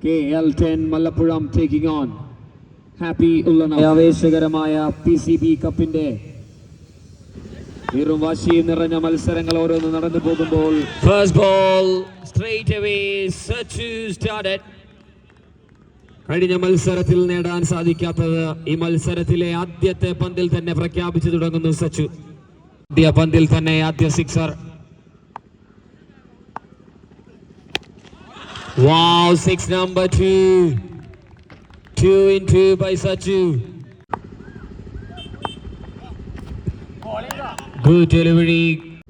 KL10 Malappuram taking on Happy Ullana. ആവേശകരമായ P C B കപ്പിന്റെ വെറും വാശി നിറഞ്ഞ മത്സരങ്ങൾ ഓരോന്ന് നടന്നു പോകുമ്പോൾ First ball, straight away, Sachu started. കഴിഞ്ഞ മത്സരത്തിൽ നേടാൻ സാധിക്കാത്തത് ഈ മത്സരത്തിലെ ആദ്യത്തെ പന്തിൽ തന്നെ പ്രഖ്യാപിച്ചു തുടങ്ങുന്നു സച്ചു ആദ്യ പന്തിൽ തന്നെ ആദ്യ sixer Wow, six number two. Two in two by Sachu. Good delivery.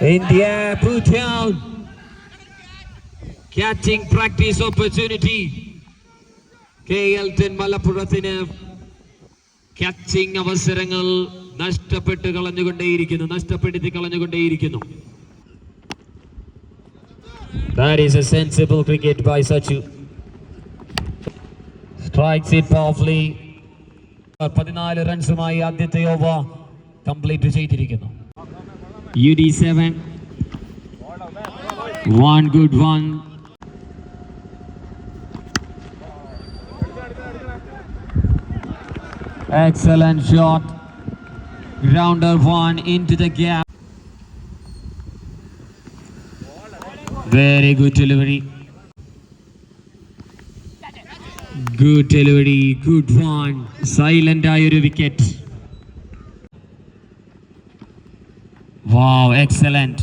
India put down. Catching practice opportunity K L ten മലപ്പുറത്തിന് catching അവസരങ്ങൾ നഷ്ടപ്പെട്ട് കളഞ്ഞുകൊണ്ടേയിരിക്കുന്നു നഷ്ടപ്പെടുത്തി കളഞ്ഞുകൊണ്ടേയിരിക്കുന്നു That is a sensible cricket by Sachu. Strikes it powerfully. പതിനാല് റൺസുമായി ആദ്യത്തെ over complete ചെയ്തിരിക്കുന്നു U D seven one good one Excellent shot. Grounder one into the gap. Very good delivery. Good delivery, good one. Silent ആയൊരു wicket Wow, excellent.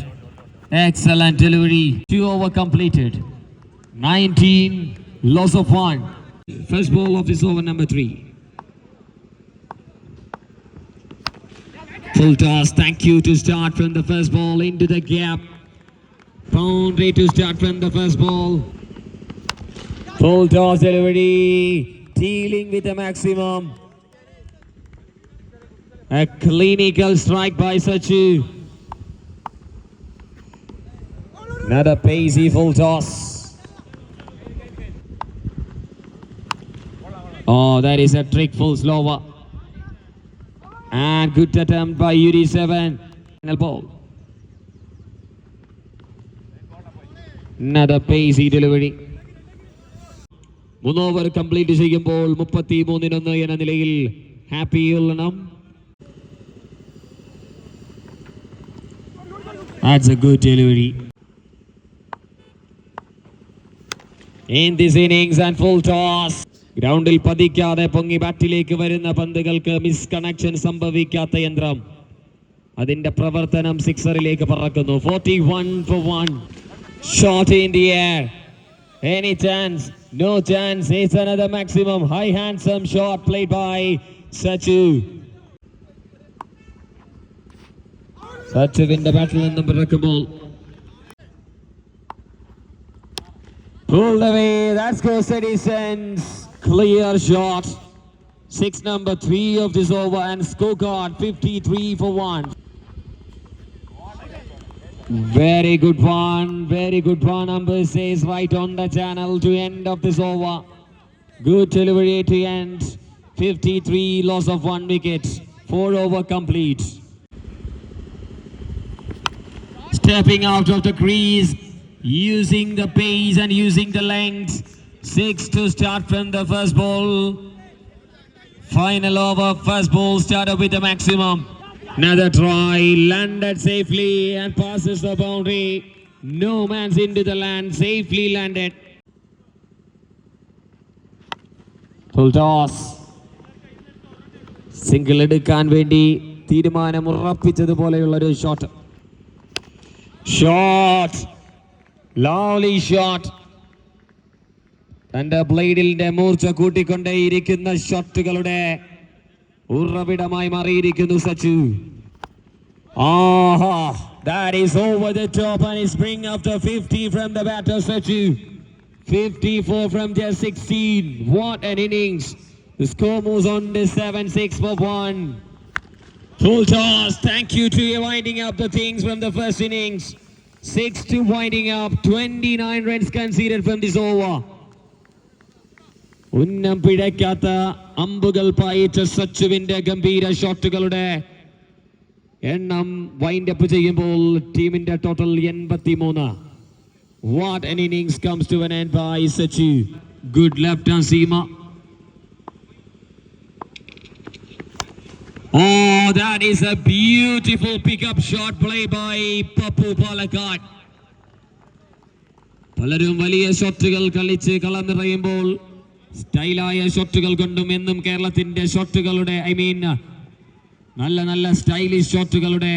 Excellent delivery. Two over completed. 19, loss of one. First ball of this over number three. Full toss. Thank you to start from the first ball into the gap. Boundary to start from the first ball. Full toss delivery. Dealing with the maximum. A clinical strike by Sachu. Another pacey full toss. Oh, that is a trick full slower. And good attempt by UD7. Final ball. Another pacey delivery. മൂന്ന് over complete ചെയ്യുമ്പോൾ മുപ്പത്തി മൂന്നിനൊന്ന് എന്ന നിലയിൽ Happy Ullanam That's a good delivery. In this innings and full toss. ഗ്രൗണ്ടിൽ പതിക്കാതെ പൊങ്ങി ബാറ്റിലേക്ക് വരുന്ന പന്തുകൾക്ക് miss connection സംഭവിക്കാത്ത യന്ത്രം അതിന്റെ പ്രവർത്തനം സിക്സറിലേക്ക് പറക്കുന്നു forty one four one Shot in the air. Any chance? No chance. It's another maximum. High handsome shot played by Sachu. Sachu in the battle in the breakable. Pulled away. That's good. citizens. Clear shot. Six number three of this over and scorecard 53 for one. Very good one, very good one. Number says right on the channel to end of this over. Good delivery to end. 53 loss of one wicket. Four over complete. Stepping out of the crease, using the pace and using the length. Six to start from the first ball. Final over, first ball started with the maximum. Another try, landed safely and passes the boundary. No man's into the land, safely landed. Full toss. Single എടുക്കാൻ വേണ്ടി തീരുമാനം ഉറപ്പിച്ചതുപോലെയുള്ള ഒരു shot shot lovely shot തന്റെ ബ്ലേഡിന്റെ മൂർച്ച കൂട്ടിക്കൊണ്ടേയിരിക്കുന്ന ഷോട്ടുകളുടെ ഉറവിടമായി മാറിയിരിക്കുന്നു സച്ചു ആഹാ that is over the top and is bring after 50 from the batter Sachu 54 from just 16 what an innings the score moves on to 7-6 for 1 full toss thank you to you winding up the things from the first innings 6 to winding up 29 runs conceded from this over ഉന്നം പിഴയ്ക്കാത്ത അമ്പുകൾ പായിച്ച സച്ചുവിന്റെ ഗംഭീര ഷോട്ടുകളുടെ എണ്ണം wind up ചെയ്യുമ്പോൾ ടീമിന്റെ total എൺപത്തിമൂന്ന്. What an comes to by Sachu good left and seam Oh, that is a beautiful pickup shot play by Papu Palakkad. പലരും വലിയ ഷോട്ടുകൾ കളിച്ച് കളം നിറയുമ്പോൾ സ്റ്റൈലായ ഷോട്ടുകൾ കൊണ്ടും എന്നും കേരളത്തിന്റെ ഷോട്ടുകളുടെ ഐ മീൻ നല്ല നല്ല സ്റ്റൈലിഷ് ഷോട്ടുകളുടെ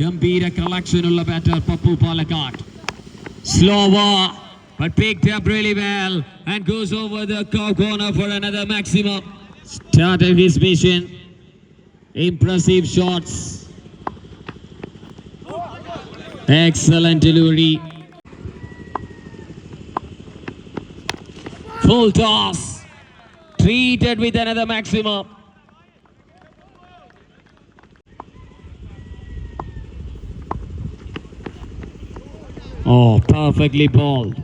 ഗംഭീര കളക്ഷനുള്ള batter Pappu Palakkad Slower, but picked up really well and goes over the co- corner for another maximum. Started his mission. Impressive shots. Excellent delivery. Full toss. Treated with another maximum. Oh, perfectly balled.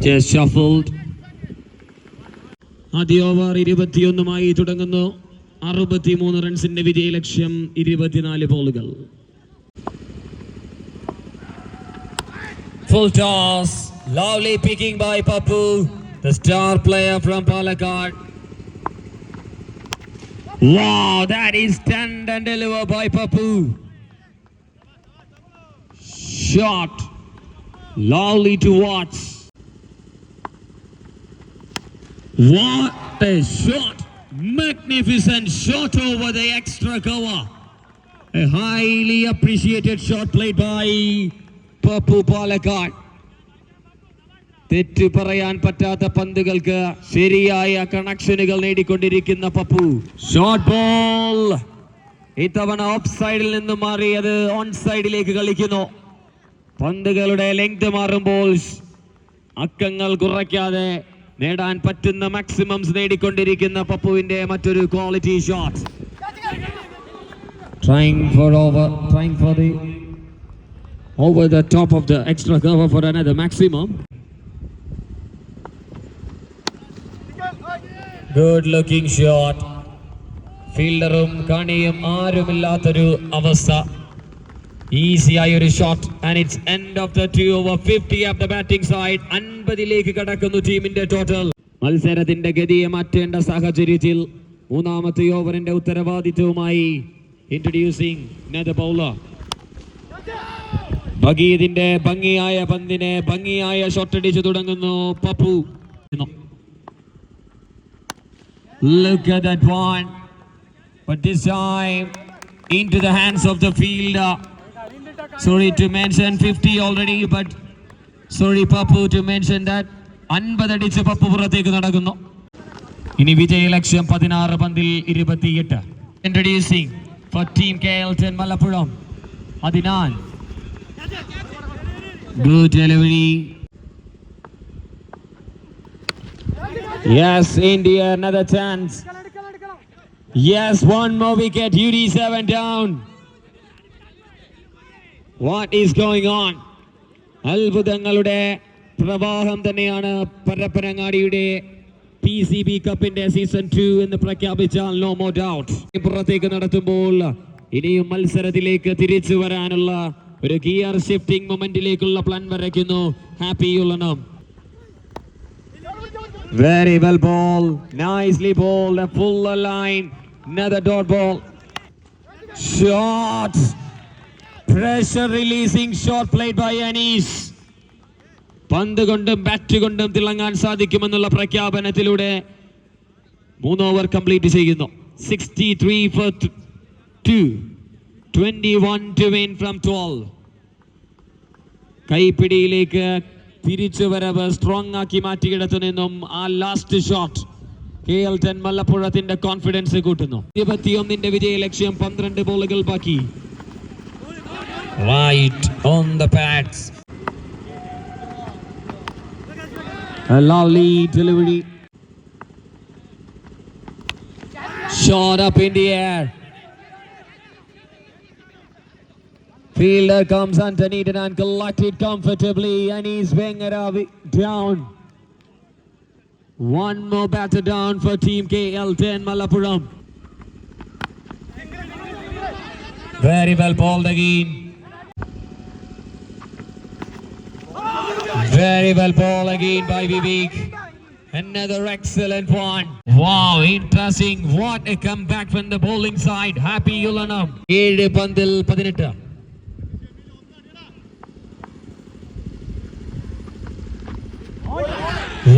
Just shuffled. ആദ്യ over ഇരുപത്തിയൊന്നുമായി തുടങ്ങുന്നു അറുപത്തിമൂന്ന് റൺസിന്റെ വിജയ ലക്ഷ്യം ഇരുപത്തിനാല് ബോളുകൾ Full toss. Lovely picking by Papu, the star player from Palakkad. Wow, that is stunned and delivered by Papu. Shot. Lovely to watch. What a shot! Magnificent shot over the extra cover. A highly appreciated shot played by Papu Palakkad. തെറ്റു പറയാൻ പറ്റാത്ത പന്തുകൾക്ക് ശരിയായ കണക്ഷനുകൾ നേടിക്കൊണ്ടിരിക്കുന്ന Pappu. Short ball ഇത്തവണ off സൈഡിൽ നിന്ന് മാറി അത് ഓൺ സൈഡിലേക്ക് കളിക്കുന്നു. പന്തുകളുടെ ലെങ്ത് മാറുമ്പോൾ അക്കങ്ങൾ കുറയ്ക്കാതെ നേടാൻ പറ്റുന്ന മാക്സിമംസ് നേടിക്കൊണ്ടിരിക്കുന്ന പപ്പുവിന്റെ മറ്റൊരു quality shot trying for over trying for the over the top of the extra cover for another maximum. Good looking shot. ഫീൽഡറും കണിയും ആരുമില്ലാത്തൊരു അവസ്ഥ ഈസി ആയ ഒരു shot and it's end of the two over fifty of the batting side അൻപതിലേക്ക് കടക്കുന്നു ടീമിന്റെ total മത്സരത്തിന്റെ ഗതിയെ മാറ്റേണ്ട സാഹചര്യത്തിൽ മൂന്നാമത്തെ ഓവറിന്റെ ഉത്തരവാദിത്വവുമായി ഇൻട്രൊഡ്യൂസിംഗ് ബൗളർ ഭഗീതിന്റെ ഭംഗിയായ പന്തിനെ ഭംഗിയായ ഷോട്ടടിച്ചു തുടങ്ങുന്നു Pappu Look at that one. But this time into the hands of the fielder. Sorry to mention 50 already, but sorry Papu to mention that. അൻപതടിച്ച് Pappu പുറത്തേക്ക് നടക്കുന്നു ഇനി വിജയ ലക്ഷ്യം പതിനാറ് പന്തിൽ ഇരുപത്തിയെട്ട് introducing for team K L ten Malappuram അതിനാൽ Good delivery. Yes, India, another chance. Yes, one more wicket. UD7 down. What is going on? അത്ഭുതങ്ങളുടെ പ്രവാഹം തന്നെയാണ് പരപ്പനങ്ങാടിയുടെ പി സി ബി കപ്പിന്റെ സീസൺ ടു എന്ന് പ്രഖ്യാപിച്ചാൽ നോ മോ ഡൗട്ട് പുറത്തേക്ക് നടത്തുമ്പോൾ ഇനിയും മത്സരത്തിലേക്ക് തിരിച്ചു വരാനുള്ള ഒരു ഗിയർ ഷിഫ്റ്റിംഗ് മൊമെന്റിലേക്കുള്ള പ്ലാൻ വരയ്ക്കുന്നു. Happy Ullanam. Very well bowl bowled, a full line, another dot ball. Shot, pressure releasing shot by Anis. പന്ത് കൊണ്ടും ബാറ്റ് കൊണ്ടും തിളങ്ങാൻ സാധിക്കുമെന്നുള്ള പ്രഖ്യാപനത്തിലൂടെ മൂന്ന് ഓവർ കംപ്ലീറ്റ് ചെയ്യുന്നു. Sixty three for two twenty one to win from twelve കൈപ്പിടിയിലേക്ക് തിരിച്ചു വരവ് സ്ട്രോങ് ആക്കി മാറ്റിയിടത്തു നിന്നും ആ last shot K L ten മല്ലപ്പുഴത്തിന്റെ confidence കൂട്ടുന്നു. ഇരുപത്തിയൊന്നിന്റെ വിജയ ലക്ഷ്യം പന്ത്രണ്ട് ബോളുകൾ ബാക്കി. Right on the pads. Fielder comes underneath it and collected comfortably and he's winging it up down. One more batter down for Team KL10 Malappuram. Very well bowled again. Very well bowled again by Vivek. Another excellent one. Wow, interesting. What a comeback from the bowling side. Happy Yulanam. 7 pandil 18.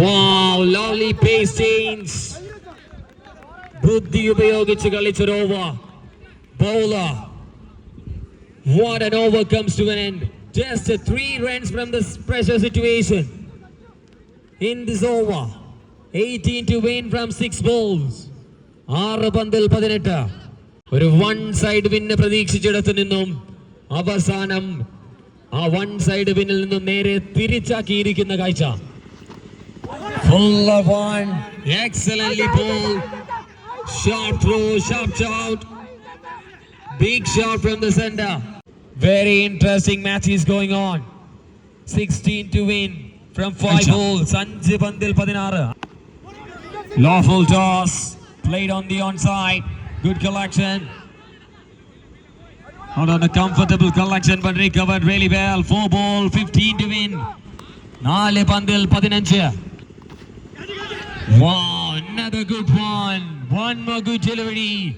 Wow lovely പേസ്റ്റീൻസ് ബുദ്ധി ഉപയോഗിച്ച് കളിച്ച over bowler what an over comes to an end just three runs from this pressure situation in this over 18 to win from six balls ആറ് പന്തിൽ പതിനെട്ട്. ഒരു one side വിന്ന് പ്രതീക്ഷിച്ചിടത്ത് നിന്നും അവസാനം ആ വൺ സൈഡ് വിന്നിൽ നിന്നും നേരെ തിരിച്ചാക്കിയിരിക്കുന്ന കാഴ്ച. Full of one, excellently bowled, sharp throw, sharp shout, big shot from the center. Very interesting match is going on. 16 to win from 5 balls. അഞ്ച് പന്തിൽ പതിനാറ് Lawful toss played on the onside. Good collection. Not on a comfortable collection, but recovered really well. Four ball, 15 to win. നാല് പന്തിൽ പതിനഞ്ച് Wow, another good one. One more good delivery.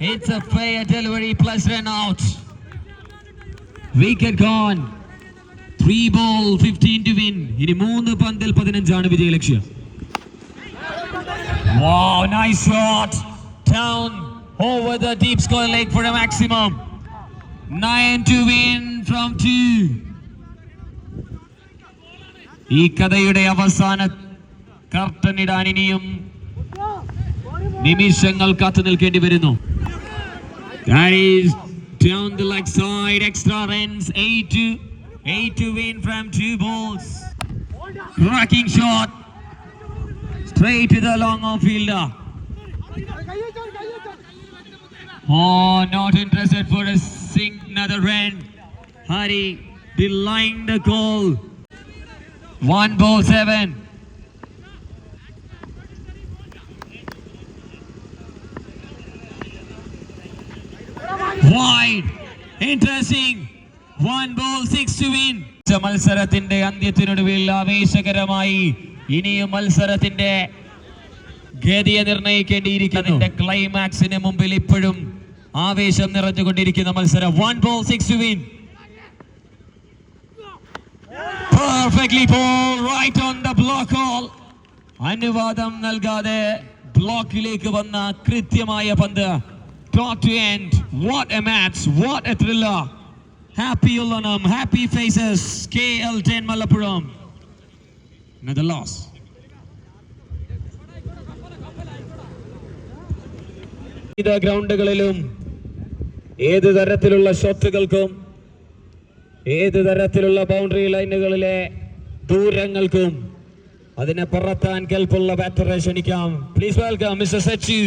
It's a fair delivery plus run out. Wicket gone. Three ball, 15 to win. ഇനി മൂന്ന് പന്തിൽ പതിനഞ്ചാണ് വിജയലക്ഷ്യം Wow, nice shot. Down over the deep square leg for a maximum. Nine to win from two. ഈ കഥയുടെ അവസാന curtain ഇടാൻ ഇനിയും നിമിഷങ്ങൾ കാത്തു നിൽക്കേണ്ടി വരുന്നു That is down the leg side, extra runs, 8 to 8 to win from two balls. Cracking shot, straight to the long off fielder. Oh, not interested for a sink, another run. Hari delaying the goal. One ball, seven. Wide. Interesting one ball six to win മത്സരത്തിന്റെ അന്ത്യത്തിനൊടുവിൽ ആവേശകരമായി ഇനിയും മത്സരത്തിന്റെ ഗതിയെ നിർണയിക്കേണ്ടിയിരിക്കുന്നതിന്റെ ക്ലൈമാക്സിന് മുമ്പിൽ ഇപ്പോഴും ആവേശം നിറഞ്ഞുകൊണ്ടിരിക്കുന്ന മത്സരം. One ball six to win perfectly ball right on the block hole അനുവാദം നൽകാതെ ബ്ലോക്കിലേക്ക് വന്ന കൃത്യമായ പന്ത്. Top to end what a match what a thriller happy Ullanam happy faces K L Another loss. ഗ്രൗണ്ടുകളിലും ഏത് തരത്തിലുള്ള ഷോട്ടുകൾക്കും ഏത് തരത്തിലുള്ള ബൗണ്ടറി ലൈനുകളിലെ ദൂരങ്ങൾക്കും അതിനെ പറത്താൻ കെൽപ്പുള്ള ബാറ്ററെ ക്ഷണിക്കാം. Please welcome mister Sachu